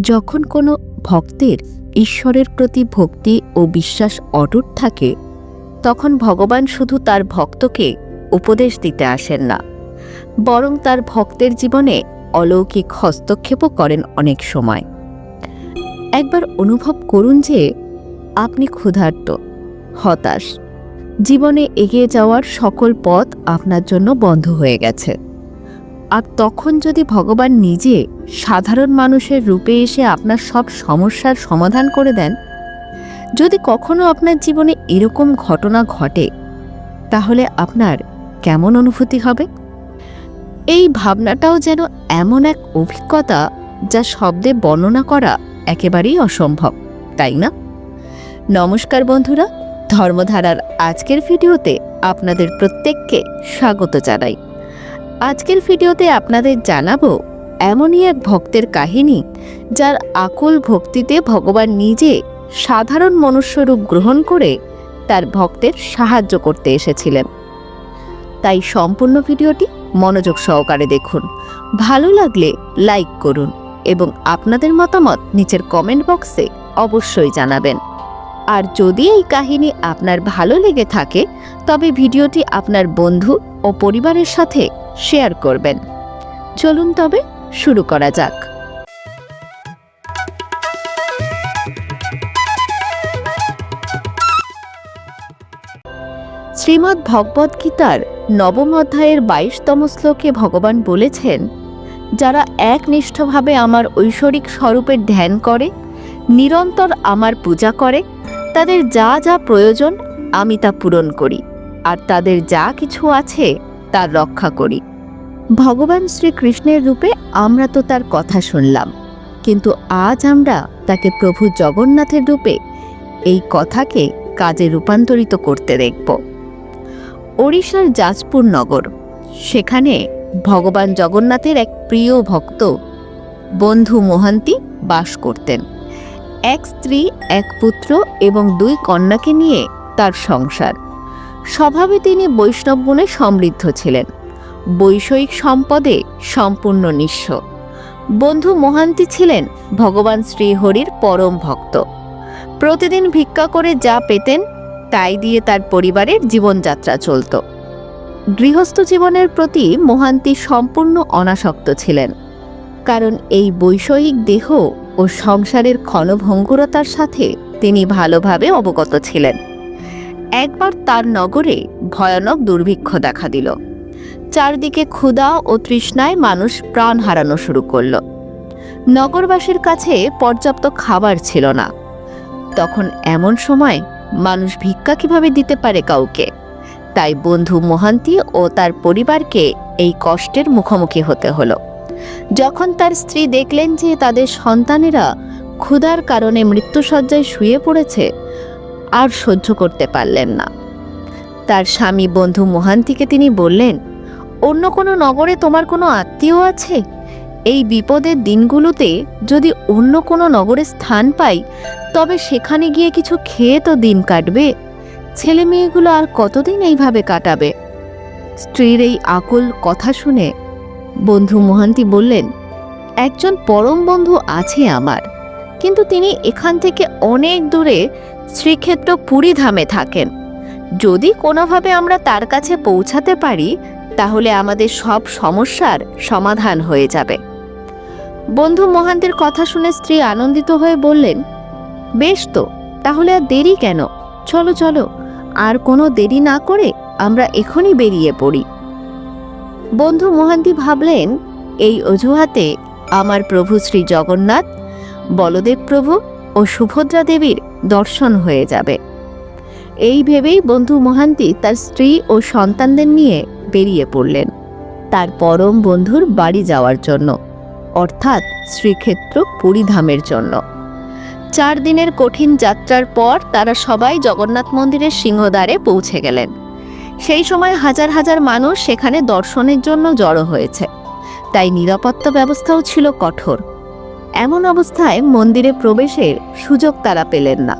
যখন কোনো ভক্তের ঈশ্বরের প্রতি ভক্তি ও বিশ্বাস অটুট থাকে, তখন ভগবান শুধু তার ভক্তকে উপদেশ দিতে আসেন না, বরং তার ভক্তের জীবনে অলৌকিক হস্তক্ষেপও করেন অনেক সময়। একবার অনুভব করুন যে আপনি ক্ষুধার্ত, হতাশ, জীবনে এগিয়ে যাওয়ার সকল পথ আপনার জন্য বন্ধ হয়ে গেছে। আর তখন যদি ভগবান নিজে সাধারণ মানুষের রূপে এসে আপনার সব সমস্যার সমাধান করে দেন, যদি কখনো আপনার জীবনে এরকম ঘটনা ঘটে, তাহলে আপনার কেমন অনুভূতি হবে? এই ভাবনাটাও যেন এমন এক অভিজ্ঞতা যা শব্দে বর্ণনা করা একেবারেই অসম্ভব, তাই না? নমস্কার বন্ধুরা, ধর্মধারার আজকের ভিডিওতে আপনাদের প্রত্যেককে স্বাগত জানাই। আজকের ভিডিওতে আপনাদের জানাব, এমনই এক ভক্তের কাহিনী, যার আকুল ভক্তিতে ভগবান নিজে সাধারণ মনুষ্যরূপ গ্রহণ করে তার ভক্তের সাহায্য করতে এসেছিলেন। তাই সম্পূর্ণ ভিডিওটি মনোযোগ সহকারে দেখুন। ভালো লাগলে লাইক করুন এবং আপনাদের মতামত নিচের কমেন্ট বক্সে অবশ্যই জানাবেন। আর যদি এই কাহিনী আপনার ভালো লেগে থাকে, তবে ভিডিওটি আপনার বন্ধু ও পরিবারের সাথে শেয়ার করবেন। চলুন তবে শুরু করা যাক। শ্রীমদ্ ভগবদ্ গীতার নবম অধ্যায়ের বাইশতম শ্লোকে ভগবান বলেছেন, যারা একনিষ্ঠভাবে আমার ঐশ্বরিক স্বরূপের ধ্যান করে, নিরন্তর আমার পূজা করে, তাদের যা যা প্রয়োজন আমি তা পূরণ করি, আর তাদের যা কিছু আছে তার রক্ষা করি। ভগবান শ্রীকৃষ্ণের রূপে আমরা তো তার কথা শুনলাম। কিন্তু আজ আমরা তাকে প্রভু জগন্নাথের রূপে এই কথাকে কাজে রূপান্তরিত করতে দেখব। ওড়িশার যাজপুর নগর, সেখানে ভগবান জগন্নাথের এক প্রিয় ভক্ত বন্ধু মোহান্তি বাস করতেন। এক স্ত্রী, এক পুত্র এবং দুই কন্যাকে নিয়ে তার সংসার। স্বভাবে তিনি বৈষ্ণব গুণে সমৃদ্ধ ছিলেন। বৈষয়িক সম্পদে সম্পূর্ণ নিঃস্ব। বন্ধু মহান্তি ছিলেন ভগবান শ্রীহরির পরম ভক্ত। প্রতিদিন ভিক্ষা করে যা পেতেন, তাই দিয়ে তার পরিবারের জীবনযাত্রা চলত। গৃহস্থ জীবনের প্রতি মহান্তি সম্পূর্ণ অনাসক্ত ছিলেন, কারণ এই বৈষয়িক দেহ ও সংসারের ক্ষণভঙ্গুরতার সাথে তিনি ভালোভাবে অবগত ছিলেন। একবার তার নগরে ভয়ানক দুর্ভিক্ষ দেখা দিল। চারদিকে ক্ষুধা ও তৃষ্ণায় মানুষ প্রাণ হারানো শুরু করল। নগরবাসীর কাছে পর্যাপ্ত খাবার ছিল না। তখন এমন সময় মানুষ ভিক্ষা কীভাবে দিতে পারে কাউকে? তাই বন্ধু মহান্তি ও তার পরিবারকে এই কষ্টের মুখোমুখি হতে হলো। যখন তার স্ত্রী দেখলেন যে তাদের সন্তানেরা ক্ষুধার কারণে মৃত্যুসজ্জায় শুয়ে পড়েছে, আর সহ্য করতে পারলেন না। তার স্বামী বন্ধু মহান্তিকে তিনি বললেন অন্য কোনো নগরে তোমার কোনো আত্মীয় আছে? এই বিপদের দিনগুলোতে যদি অন্য কোনো নগরে স্থান পাই, তবে সেখানে গিয়ে কিছু খেয়ে তো দিন কাটবে। ছেলে মেয়েগুলো আর কতদিন এইভাবে কাটাবে? স্ত্রীর এই আকুল কথা শুনে বন্ধু মোহান্তি বললেন, একজন পরম বন্ধু আছে আমার, কিন্তু তিনি এখান থেকে অনেক দূরে শ্রীক্ষেত্র পুরী ধামে থাকেন। যদি কোনোভাবে আমরা তার কাছে পৌঁছাতে পারি তাহলে আমাদের সব সমস্যার সমাধান হয়ে যাবে। বন্ধু মহান্তের কথা শুনে স্ত্রী আনন্দিত হয়ে বললেন, বেশ তো, তাহলে আর দেরি কেন? চলো চলো, আর কোনো দেরি না করে আমরা এখনই বেরিয়ে পড়ি। বন্ধু মহান্তি ভাবলেন, এই অজুহাতে আমার প্রভু শ্রী জগন্নাথ, বলদেব প্রভু ও সুভদ্রা দেবীর দর্শন হয়ে যাবে। এই ভেবেই বন্ধু মহান্তি তার স্ত্রী ও সন্তানদের নিয়ে বেরিয়ে পড়লেন। তার পরম বন্ধুর বাড়ি যাওয়ার জন্য, অর্থাৎ শ্রীক্ষেত্র পুরীধামের জন্য। চার দিনের কঠিন যাত্রার পর তারা সবাই জগন্নাথ মন্দিরের সিংহদ্বারে পৌঁছে গেলেন। সেই সময় হাজার হাজার মানুষ সেখানে দর্শনের জন্য জড়ো হয়েছে। তাই নিরাপত্তা ব্যবস্থাও ছিল কঠোর। এমন অবস্থায় মন্দিরে প্রবেশের সুযোগ তারা পেলেন না।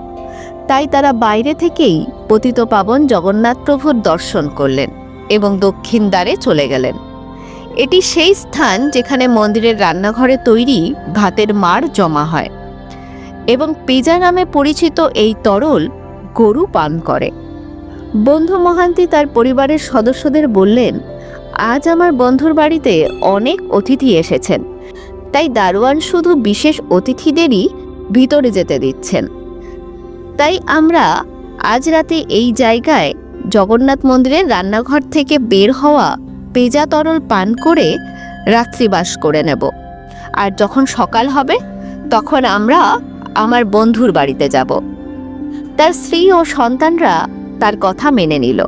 তাই তারা বাইরে থেকেই পতিত পাবন জগন্নাথ প্রভুর দর্শন করলেন। এবং দক্ষিণ দ্বারে চলে গেলেন। এটি সেই স্থান যেখানে মন্দিরের রান্নাঘরে তৈরি ভাতের মার জমা হয় এবং পেজা নামে পরিচিত এই তরল গরু পান করে। বন্ধু মহান্তি তার পরিবারের সদস্যদের বললেন, আজ আমার বন্ধুর বাড়িতে অনেক অতিথি এসেছেন, তাই দারোয়ান শুধু বিশেষ অতিথিদেরই ভিতরে যেতে দিচ্ছেন। তাই আমরা আজ রাতে এই জায়গায় জগন্নাথ মন্দিরের রান্নাঘর থেকে বের হওয়া পেজা তরল পান করে রাত্রিবাস করে নেব। আর যখন সকাল হবে, তখন আমরা আমার বন্ধুর বাড়িতে যাব। তার স্ত্রী ও সন্তানরা তার কথা মেনে নিল।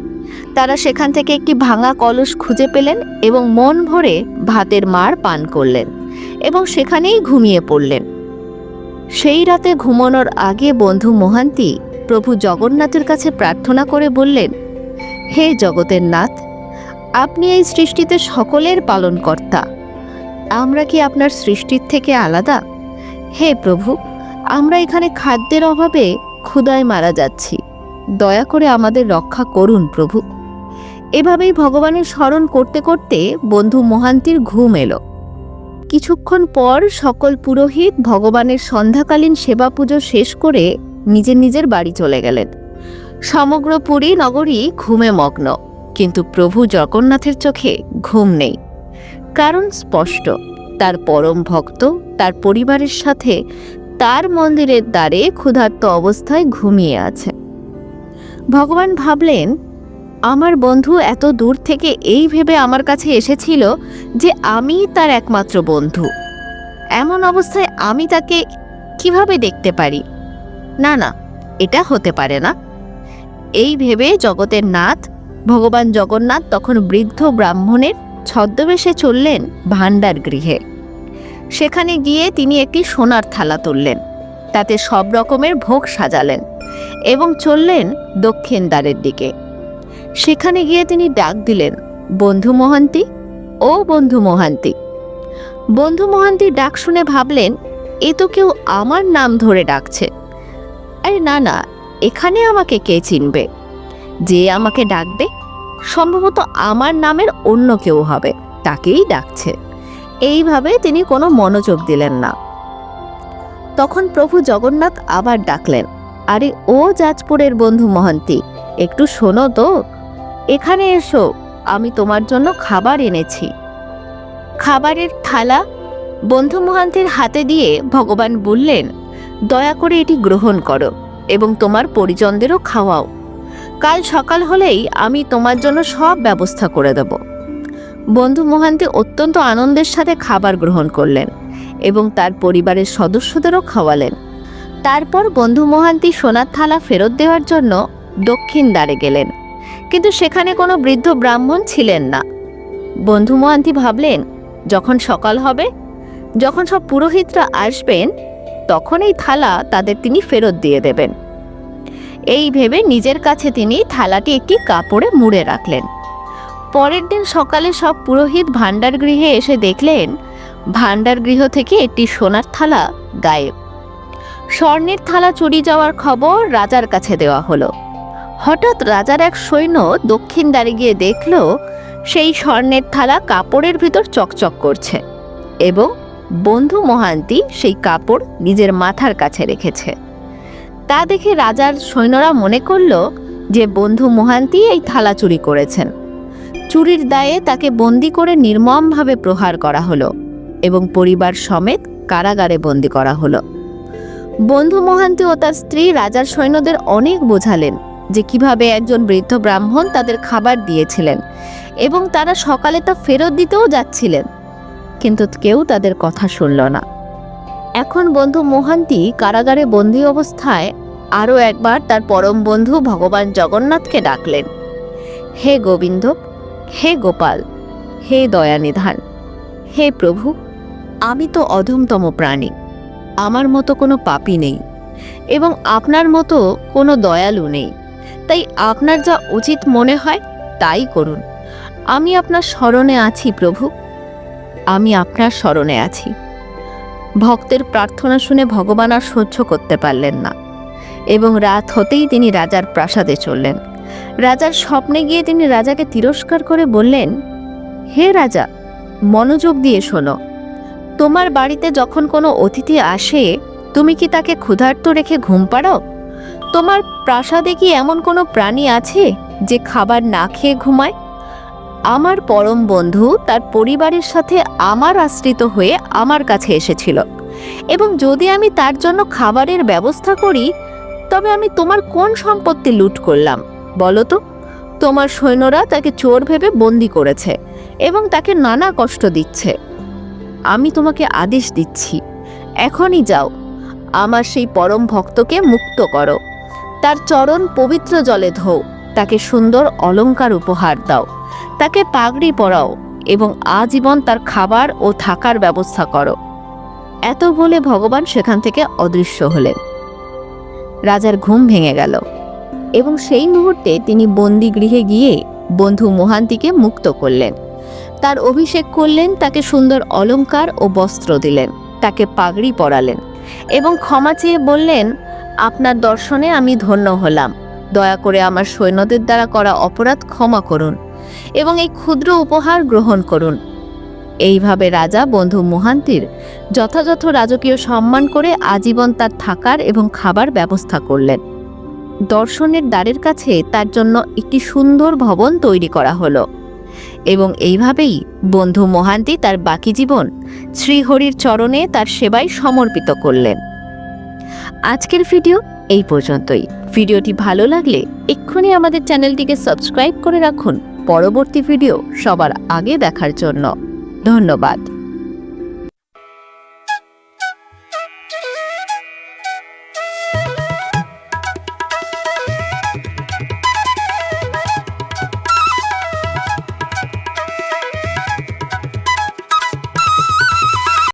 তারা সেখান থেকে একটি ভাঙা কলস খুঁজে পেলেন এবং মন ভরে ভাতের মার পান করলেন এবং সেখানেই ঘুমিয়ে পড়লেন। সেই রাতে ঘুমানোর আগে বন্ধু মোহান্তি প্রভু জগন্নাথের কাছে প্রার্থনা করে বললেন হে জগতের নাথ, আপনি এই সৃষ্টিতে সকলের পালনকর্তা। আমরা কি আপনার সৃষ্টির থেকে আলাদা? হে প্রভু, আমরা এখানে খাদ্যের অভাবে ক্ষুদায় মারা যাচ্ছি। দয়া করে আমাদের রক্ষা করুন প্রভু। এভাবেই ভগবানের স্মরণ করতে করতে বন্ধু মহান্তির ঘুম এলো। কিছুক্ষণ পর সকল পুরোহিত ভগবানের সন্ধ্যাকালীন সেবা পুজো শেষ করে নিজের নিজের বাড়ি চলে গেলেন। সমগ্র পুরী নগরী ঘুমে মগ্ন। কিন্তু প্রভু জগন্নাথের চোখে ঘুম নেই। কারণ স্পষ্ট, তার পরম ভক্ত, তার পরিবারের সাথে তার মন্দিরের দ্বারে ক্ষুধার্ত অবস্থায় ঘুমিয়ে আছে। ভগবান ভাবলেন, আমার বন্ধু এত দূর থেকে এই ভেবে আমার কাছে এসেছিল যে আমি তার একমাত্র বন্ধু। এমন অবস্থায় আমি তাকে কীভাবে দেখতে পারি? না না, এটা হতে পারে না। এই ভেবে জগতের নাথ, ভগবান জগন্নাথ তখন বৃদ্ধ ব্রাহ্মণের ছদ্মবেশে চললেন ভাণ্ডার গৃহে। সেখানে গিয়ে তিনি একটি সোনার থালা তুললেন, তাতে সব রকমের ভোগ সাজালেন এবং চললেন দক্ষিণ দ্বারের দিকে। সেখানে গিয়ে তিনি ডাক দিলেন, বন্ধু মহান্তি, ও বন্ধু মহান্তি। বন্ধু মহান্তি ডাক শুনে ভাবলেন, এ তো কেউ আমার নাম ধরে ডাকছে। আরে না না এখানে আমাকে কে চিনবে? যে আমাকে ডাকবে, সম্ভবত আমার নামের অন্য কেউ হবে। তাকেই ডাকছে। এইভাবে তিনি কোনো মনোযোগ দিলেন না। তখন প্রভু জগন্নাথ আবার ডাকলেন, আরে, ও যাজপুরের বন্ধু মহান্তি, একটু শোনো তো। এখানে এসো, আমি তোমার জন্য খাবার এনেছি। খাবারের থালা বন্ধু মহান্তির হাতে দিয়ে ভগবান বললেন, দয়া করে এটি গ্রহণ করো। এবং তোমার পরিজনদেরও খাওয়াও। কাল সকাল হলেই আমি তোমার জন্য সব ব্যবস্থা করে দেব। বন্ধু মহান্তি অত্যন্ত আনন্দের সাথে খাবার গ্রহণ করলেন এবং তার পরিবারের সদস্যদেরও খাওয়ালেন। তারপর বন্ধু মহান্তি সোনার থালা ফেরত দেওয়ার জন্য দক্ষিণ দ্বারে গেলেন। কিন্তু সেখানে কোনো বৃদ্ধ ব্রাহ্মণ ছিলেন না। বন্ধু মহান্তি ভাবলেন, যখন সকাল হবে, যখন সব পুরোহিতরা আসবেন তখন এই থালা তাদের তিনি ফেরত দিয়ে দেবেন। এই ভেবে নিজের কাছে তিনি থালাটি একটি কাপড়ে মুড়ে রাখলেন। পরের দিন সকালে সব পুরোহিত ভাণ্ডার গৃহে এসে দেখলেন, ভাণ্ডার গৃহ থেকে একটি সোনার থালা গায়েব। স্বর্ণের থালা চুরি যাওয়ার খবর রাজার কাছে দেওয়া হলো। হঠাৎ রাজার এক সৈন্য দক্ষিণ দ্বারে গিয়ে দেখল, সেই স্বর্ণের থালা কাপড়ের ভিতর চকচক করছে এবং বন্ধু মহান্তি সেই কাপড় নিজের মাথার কাছে রেখেছে। তা দেখে রাজার সৈন্যরা মনে করল যে বন্ধু মহান্তি এই থালা চুরি করেছেন। চুরির দায়ে তাকে বন্দি করে নির্মমভাবে প্রহার করা হলো এবং পরিবার সমেত কারাগারে বন্দি করা হলো। বন্ধু মহান্তি ও তার স্ত্রী রাজার সৈন্যদের অনেক বোঝালেন যে কীভাবে একজন বৃদ্ধ ব্রাহ্মণ তাদের খাবার দিয়েছিলেন এবং তারা সকালে তা ফেরত দিতেও যাচ্ছিলেন। কিন্তু কেউ তাদের কথা শুনল না। এখন বন্ধু মোহান্তি কারাগারে বন্দী অবস্থায় আরও একবার তার পরম বন্ধু ভগবান জগন্নাথকে ডাকলেন। হে গোবিন্দ, হে গোপাল, হে দয়ানিধান, হে প্রভু, আমি তো অধমতম প্রাণী, আমার মতো কোনো পাপি নেই এবং আপনার মতো কোনো দয়ালু নেই। তাই আপনার যা উচিত মনে হয় তাই করুন। আমি আপনার স্মরণে আছি প্রভু। আমি আপনার স্মরণে আছি। ভক্তের প্রার্থনা শুনে ভগবান আর সহ্য করতে পারলেন না এবং রাত হতেই তিনি রাজার প্রাসাদে চললেন। রাজার স্বপ্নে গিয়ে তিনি রাজাকে তিরস্কার করে বললেন, হে রাজা, মনোযোগ দিয়ে শোনো। তোমার বাড়িতে যখন কোনো অতিথি আসে, তুমি কি তাকে ক্ষুধার্ত রেখে ঘুম পাড়াও? তোমার প্রাসাদে কি এমন কোনো প্রাণী আছে যে খাবার না খেয়ে ঘুমায়? আমার পরম বন্ধু তার পরিবারের সাথে আমার আশ্রিত হয়ে আমার কাছে এসেছিল। এবং যদি আমি তার জন্য খাবারের ব্যবস্থা করি, তবে আমি তোমার কোন সম্পত্তি লুট করলাম? বলো তো। তোমার সৈন্যরা তাকে চোর ভেবে বন্দি করেছে এবং তাকে নানা কষ্ট দিচ্ছে। আমি তোমাকে আদেশ দিচ্ছি, এখনই যাও। আমার সেই পরম ভক্তকে মুক্ত করো। তার চরণ পবিত্র জলে ধোও। তাকে সুন্দর অলঙ্কার উপহার দাও। তাকে পাগড়ি পরাও এবং আজীবন তার খাবার ও থাকার ব্যবস্থা করো। এত বলে ভগবান সেখান থেকে অদৃশ্য হলেন। রাজার ঘুম ভেঙে গেল এবং সেই মুহূর্তে তিনি বন্দি গৃহে গিয়ে বন্ধু মোহান্তিকে মুক্ত করলেন। তার অভিষেক করলেন, তাকে সুন্দর অলংকার ও বস্ত্র দিলেন, তাকে পাগড়ি পরালেন এবং ক্ষমা চেয়ে বললেন, আপনার দর্শনে আমি ধন্য হলাম। দয়া করে আমার সৈন্যদের দ্বারা করা অপরাধ ক্ষমা করুন এবং এই ক্ষুদ্র উপহার গ্রহণ করুন। এইভাবে রাজা বন্ধু মোহান্তির যথাযথ রাজকীয় সম্মান করে আজীবন তার থাকার এবং খাবার ব্যবস্থা করলেন। দর্শনের দ্বারের কাছে তার জন্য একটি সুন্দর ভবন তৈরি করা হলো এবং এইভাবেই বন্ধু মোহান্তি তার বাকি জীবন শ্রীহরির চরণে তার সেবায় সমর্পিত করলেন। আজকের ভিডিও এই পর্যন্তই। ভিডিওটি ভালো লাগলে এক্ষুনি আমাদের চ্যানেলটিকে সাবস্ক্রাইব করে রাখুন। পরবর্তী ভিডিও সবার আগে দেখার জন্য। ধন্যবাদ।